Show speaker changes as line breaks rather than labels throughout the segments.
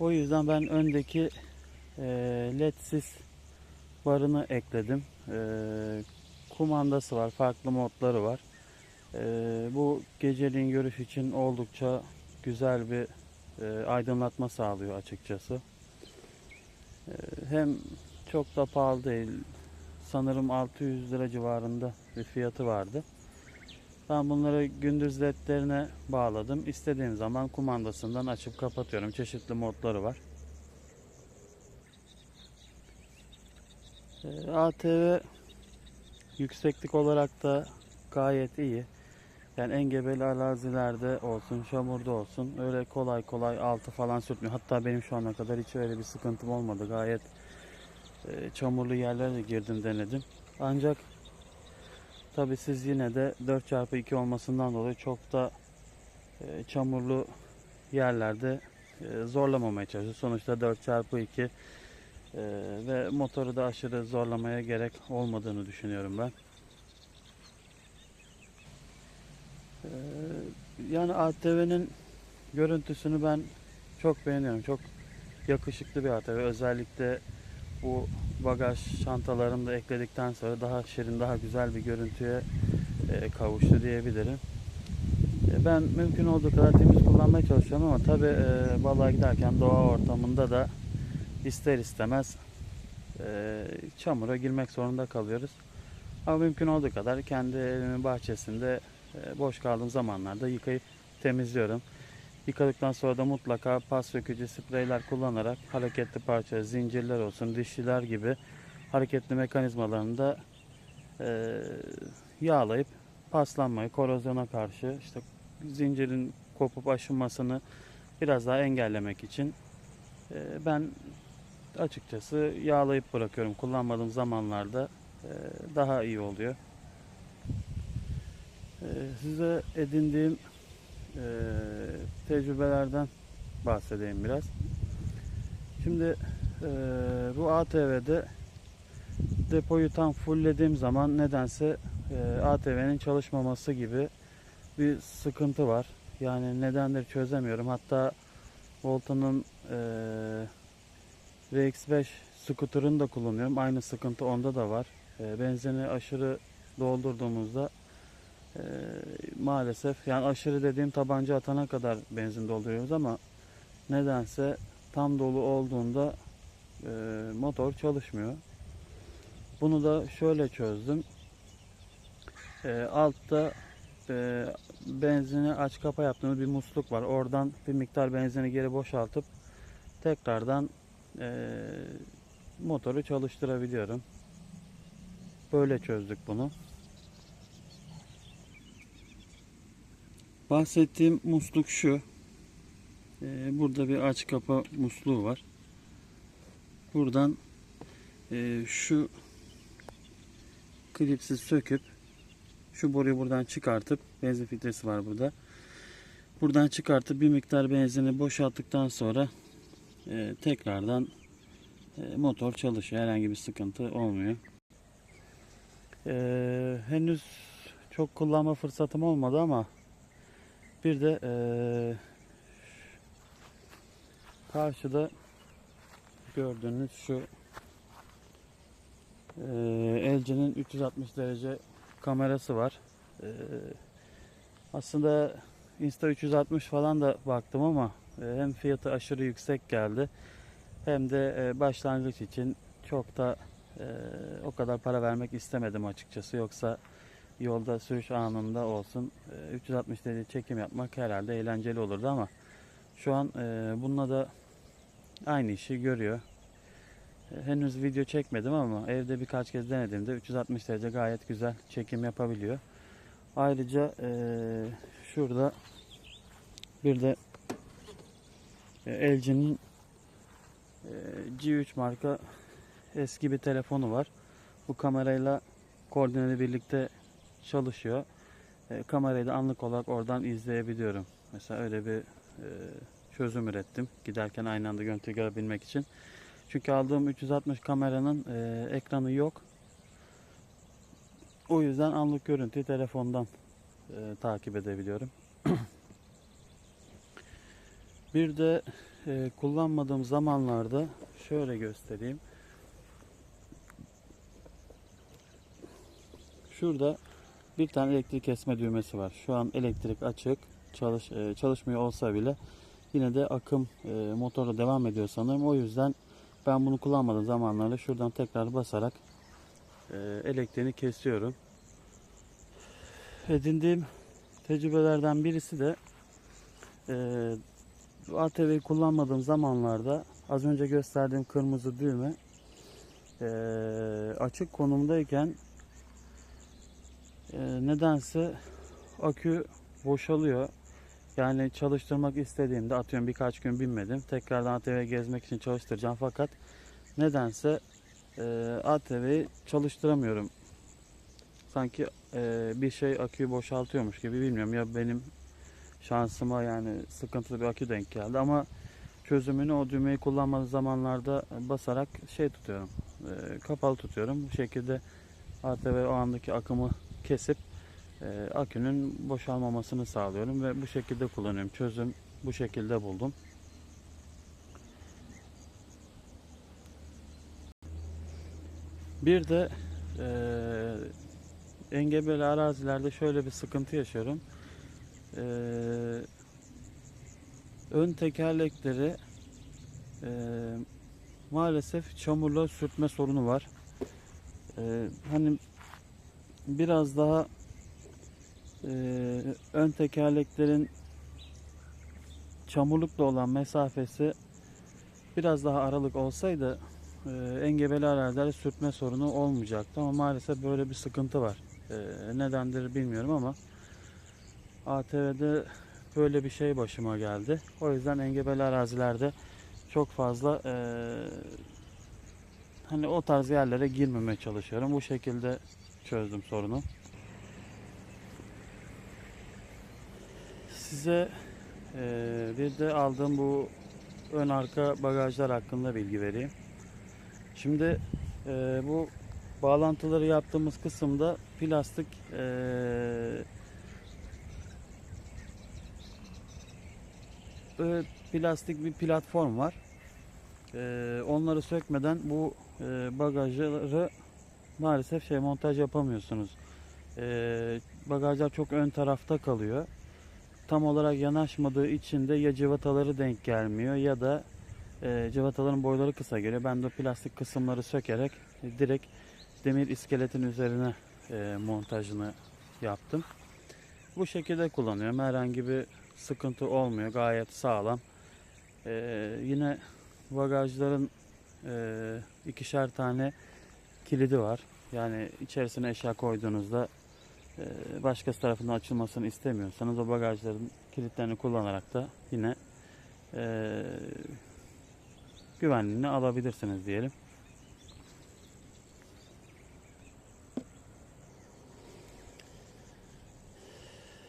O yüzden ben öndeki e, ledsiz barını ekledim. E, kumandası var, farklı modları var. E, bu geceliğin görüş için oldukça güzel bir e, aydınlatma sağlıyor açıkçası. E, hem çok da pahalı değil. Sanırım 600 lira civarında bir fiyatı vardı. Ben bunları gündüz ledlerine bağladım. İstediğim zaman kumandasından açıp kapatıyorum. Çeşitli modları var. Ee, ATV yükseklik olarak da gayet iyi. Yani engebeli arazilerde olsun, çamurda olsun öyle kolay kolay altı falan sürtmüyor. Hatta benim şu ana kadar hiç öyle bir sıkıntım olmadı. Gayet e, çamurlu yerlere de girdim denedim. Ancak tabi siz yine de 4x2 olmasından dolayı çok da e, çamurlu yerlerde e, zorlamamaya çalışıyoruz. Sonuçta 4x2 e, ve motoru da aşırı zorlamaya gerek olmadığını düşünüyorum ben. Yani ATV'nin görüntüsünü ben çok beğeniyorum. Çok yakışıklı bir ATV. Özellikle bu bagaj çantalarını da ekledikten sonra daha şirin, daha güzel bir görüntüye e, kavuştu diyebilirim. E, Ben mümkün olduğu kadar temiz kullanmaya çalışıyorum ama tabi e, balığa giderken doğa ortamında da ister istemez e, çamura girmek zorunda kalıyoruz. Ama mümkün olduğu kadar kendi evimin bahçesinde e, boş kaldığım zamanlarda yıkayıp temizliyorum. Yıkadıktan sonra da mutlaka pas sökücü spreyler kullanarak hareketli parça, zincirler olsun, dişliler gibi hareketli mekanizmalarını da e, yağlayıp paslanmayı, korozyona karşı işte zincirin kopup aşınmasını biraz daha engellemek için e, ben açıkçası yağlayıp bırakıyorum. Kullanmadığım zamanlarda e, daha iyi oluyor. E, size edindiğim e, tecrübelerden bahsedeyim biraz. Şimdi e, bu ATV'de depoyu tam fulllediğim zaman nedense e, ATV'nin çalışmaması gibi bir sıkıntı var. Yani nedendir çözemiyorum. Hatta Volta'nın e, VX5 scooter'ını da kullanıyorum. Aynı sıkıntı onda da var. E, benzini aşırı doldurduğumuzda maalesef yani aşırı dediğim tabanca atana kadar benzin dolduruyoruz ama nedense tam dolu olduğunda e, motor çalışmıyor. Bunu da şöyle çözdüm. E, altta e, benzini aç kapa yaptığımız bir musluk var. Oradan bir miktar benzini geri boşaltıp tekrardan e, motoru çalıştırabiliyorum. Böyle çözdük bunu. Bahsettiğim musluk şu. E, burada bir aç kapa musluğu var. Buradan e, şu klipsi söküp şu boruyu buradan çıkartıp benzin filtresi var burada. Buradan çıkartıp bir miktar benzini boşalttıktan sonra e, tekrardan e, motor çalışıyor. Herhangi bir sıkıntı olmuyor. Henüz çok kullanma fırsatım olmadı ama bir de e, karşıda gördüğünüz şu e, LG'nin 360 derece kamerası var. E, aslında Insta 360 falan da baktım ama e, hem fiyatı aşırı yüksek geldi hem de e, başlangıç için çok da e, o kadar para vermek istemedim açıkçası. Yoksa yolda sürüş anında olsun e, 360 derece çekim yapmak herhalde eğlenceli olurdu ama şu an e, bununla da aynı işi görüyor. E, Henüz video çekmedim ama evde birkaç kez denediğimde 360 derece gayet güzel çekim yapabiliyor. Ayrıca e, şurada bir de e, LG'nin e, G3 marka eski bir telefonu var. Bu kamerayla koordineli birlikte çalışıyor. E, kamerayı da anlık olarak oradan izleyebiliyorum. Mesela öyle bir e, çözüm ürettim. Giderken aynı anda görüntüyü görebilmek için. Çünkü aldığım 360 kameranın e, ekranı yok. O yüzden anlık görüntüyü telefondan e, takip edebiliyorum. bir de e, kullanmadığım zamanlarda şöyle göstereyim. Şurada bir tane elektrik kesme düğmesi var. Şu an elektrik açık. Çalış, e, çalışmıyor olsa bile yine de akım e, motorla devam ediyor sanırım. O yüzden ben bunu kullanmadığım zamanlarda şuradan tekrar basarak e, elektriğini kesiyorum. Edindiğim tecrübelerden birisi de ATV'yi kullanmadığım zamanlarda az önce gösterdiğim kırmızı düğme açık konumdayken nedense akü boşalıyor. Yani çalıştırmak istediğimde atıyorum birkaç gün binmedim. Tekrardan ATV gezmek için çalıştıracağım fakat nedense e, ATV'yi çalıştıramıyorum. Sanki e, bir şey aküyü boşaltıyormuş gibi bilmiyorum ya benim şansıma yani sıkıntılı bir akü denk geldi ama çözümünü o düğmeyi kullanmadığım zamanlarda basarak şey tutuyorum e, kapalı tutuyorum bu şekilde ATV o andaki akımı kesip e, akünün boşalmamasını sağlıyorum ve bu şekilde kullanıyorum. Çözüm bu şekilde buldum. Bir de e, engebeli arazilerde şöyle bir sıkıntı yaşıyorum. Ee, ön tekerlekleri e, maalesef çamurla sürtme sorunu var. Ee, hani biraz daha e, ön tekerleklerin çamurlukla olan mesafesi biraz daha aralık olsaydı e, engebeli arazilerde sürtme sorunu olmayacaktı ama maalesef böyle bir sıkıntı var. E, nedendir bilmiyorum ama ATV'de böyle bir şey başıma geldi. O yüzden engebeli arazilerde çok fazla eee, hani o tarz yerlere girmemeye çalışıyorum. Bu şekilde çözdüm sorunu. Size eee, bir de aldığım bu ön arka bagajlar hakkında bilgi vereyim. Şimdi eee, bu bağlantıları yaptığımız kısımda plastik eee böyle plastik bir platform var. Ee, onları sökmeden bu e, bagajları maalesef şey montaj yapamıyorsunuz. Ee, bagajlar çok ön tarafta kalıyor. Tam olarak yanaşmadığı için de ya cıvataları denk gelmiyor ya da e, cıvataların boyları kısa geliyor. Ben de plastik kısımları sökerek e, direkt demir iskeletin üzerine e, montajını yaptım. Bu şekilde kullanıyorum. Herhangi bir sıkıntı olmuyor. Gayet sağlam. Ee, yine bagajların e, ikişer tane kilidi var. Yani içerisine eşya koyduğunuzda e, başkası tarafından açılmasını istemiyorsanız o bagajların kilitlerini kullanarak da yine e, güvenliğini alabilirsiniz diyelim.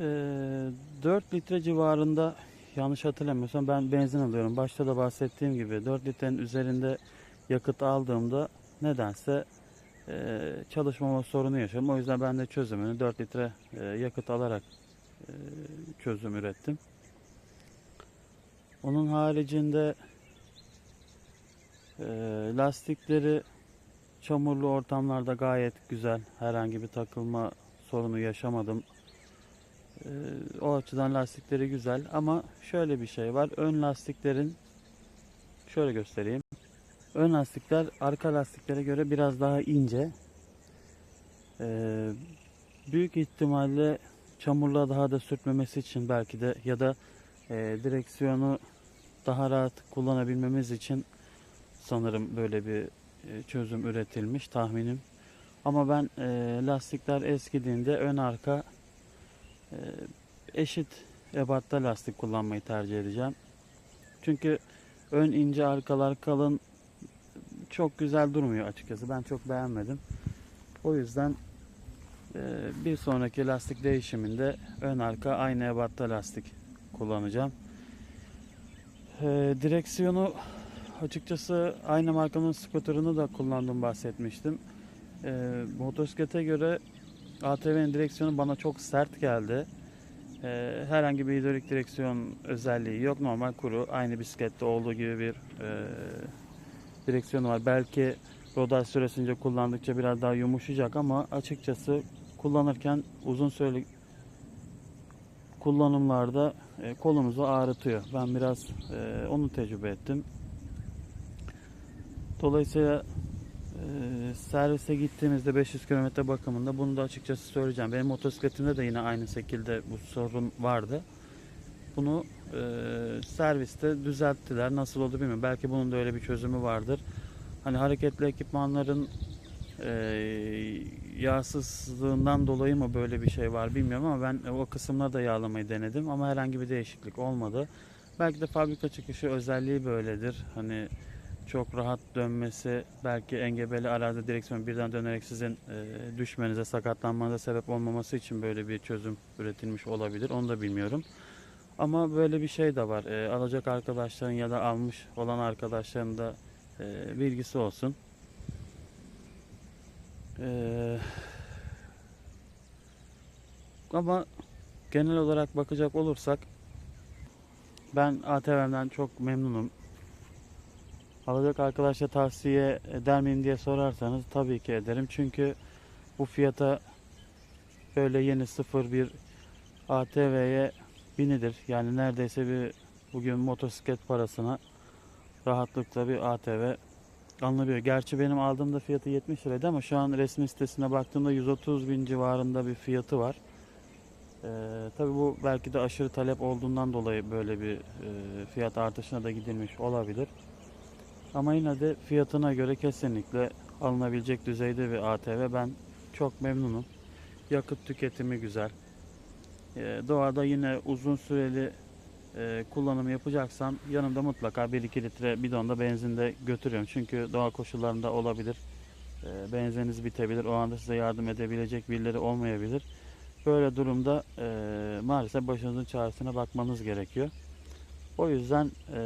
Ee, 4 litre civarında yanlış hatırlamıyorsam ben benzin alıyorum. Başta da bahsettiğim gibi 4 litrenin üzerinde yakıt aldığımda nedense e, çalışmama sorunu yaşıyorum. O yüzden ben de çözümünü 4 litre e, yakıt alarak e, çözüm ürettim. Onun haricinde e, lastikleri çamurlu ortamlarda gayet güzel. Herhangi bir takılma sorunu yaşamadım. O açıdan lastikleri güzel ama şöyle bir şey var. Ön lastiklerin şöyle göstereyim. Ön lastikler arka lastiklere göre biraz daha ince. Ee, büyük ihtimalle çamurla daha da sürtmemesi için belki de ya da e, direksiyonu daha rahat kullanabilmemiz için sanırım böyle bir e, çözüm üretilmiş tahminim. Ama ben e, lastikler eskidiğinde ön arka ee, eşit ebatta lastik kullanmayı tercih edeceğim. Çünkü ön ince arkalar kalın çok güzel durmuyor açıkçası. Ben çok beğenmedim. O yüzden e, bir sonraki lastik değişiminde ön arka aynı ebatta lastik kullanacağım. E, direksiyonu açıkçası aynı markanın skuterını da kullandım bahsetmiştim. E, motosiklete göre ATV'nin direksiyonu bana çok sert geldi. Ee, herhangi bir hidrolik direksiyon özelliği yok. Normal kuru. Aynı bisiklette olduğu gibi bir e, direksiyonu var. Belki rodaj süresince kullandıkça biraz daha yumuşayacak ama açıkçası kullanırken uzun süreli kullanımlarda e, kolumuzu ağrıtıyor. Ben biraz e, onu tecrübe ettim. Dolayısıyla e, servise gittiğimizde 500 kilometre bakımında bunu da açıkçası söyleyeceğim. Benim motosikletimde de yine aynı şekilde bu sorun vardı. Bunu e, serviste düzelttiler. Nasıl oldu bilmiyorum. Belki bunun da öyle bir çözümü vardır. Hani hareketli ekipmanların e, yağsızlığından dolayı mı böyle bir şey var bilmiyorum ama ben o kısımları da yağlamayı denedim ama herhangi bir değişiklik olmadı. Belki de fabrika çıkışı özelliği böyledir. Hani çok rahat dönmesi belki engebeli arazi direksiyon birden dönerek sizin e, düşmenize, sakatlanmanıza sebep olmaması için böyle bir çözüm üretilmiş olabilir. Onu da bilmiyorum. Ama böyle bir şey de var. E, alacak arkadaşların ya da almış olan arkadaşların da e, bilgisi olsun. E, ama genel olarak bakacak olursak ben ATV'den çok memnunum. Alacak arkadaşa tavsiye eder miyim diye sorarsanız tabii ki ederim. Çünkü bu fiyata böyle yeni sıfır bir ATV'ye binilir. Yani neredeyse bir bugün motosiklet parasına rahatlıkla bir ATV alınabiliyor. Gerçi benim aldığımda fiyatı 70 liraydı ama şu an resmi sitesine baktığımda 130 bin civarında bir fiyatı var. Ee, tabii bu belki de aşırı talep olduğundan dolayı böyle bir e, fiyat artışına da gidilmiş olabilir. Ama yine de fiyatına göre kesinlikle alınabilecek düzeyde bir ATV. Ben çok memnunum. Yakıt tüketimi güzel. Ee, doğada yine uzun süreli e, kullanım yapacaksam yanımda mutlaka 1-2 litre bidonda benzin de götürüyorum. Çünkü doğa koşullarında olabilir. E, benzininiz bitebilir. O anda size yardım edebilecek birileri olmayabilir. Böyle durumda e, maalesef başınızın çaresine bakmanız gerekiyor. O yüzden e,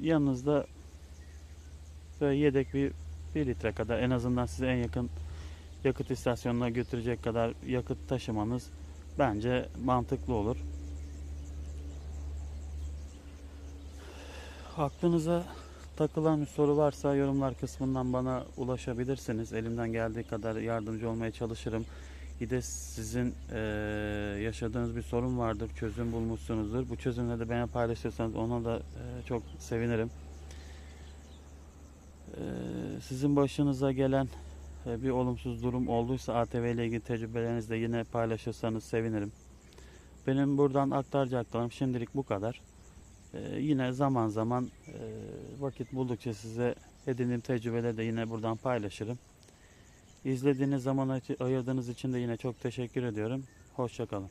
yanınızda böyle yedek bir 1 litre kadar en azından size en yakın yakıt istasyonuna götürecek kadar yakıt taşımanız bence mantıklı olur. Aklınıza takılan bir soru varsa yorumlar kısmından bana ulaşabilirsiniz. Elimden geldiği kadar yardımcı olmaya çalışırım. Bir de sizin eee, yaşadığınız bir sorun vardır, çözüm bulmuşsunuzdur. Bu çözümleri de benimle paylaşırsanız ona da eee, çok sevinirim. Eee, sizin başınıza gelen e, bir olumsuz durum olduysa ATV ile ilgili tecrübelerinizi yine paylaşırsanız sevinirim. Benim buradan aktaracaklarım şimdilik bu kadar. Ee, yine zaman zaman e, vakit buldukça size edindiğim tecrübeleri de yine buradan paylaşırım. İzlediğiniz zaman ayırdığınız için de yine çok teşekkür ediyorum. Hoşçakalın.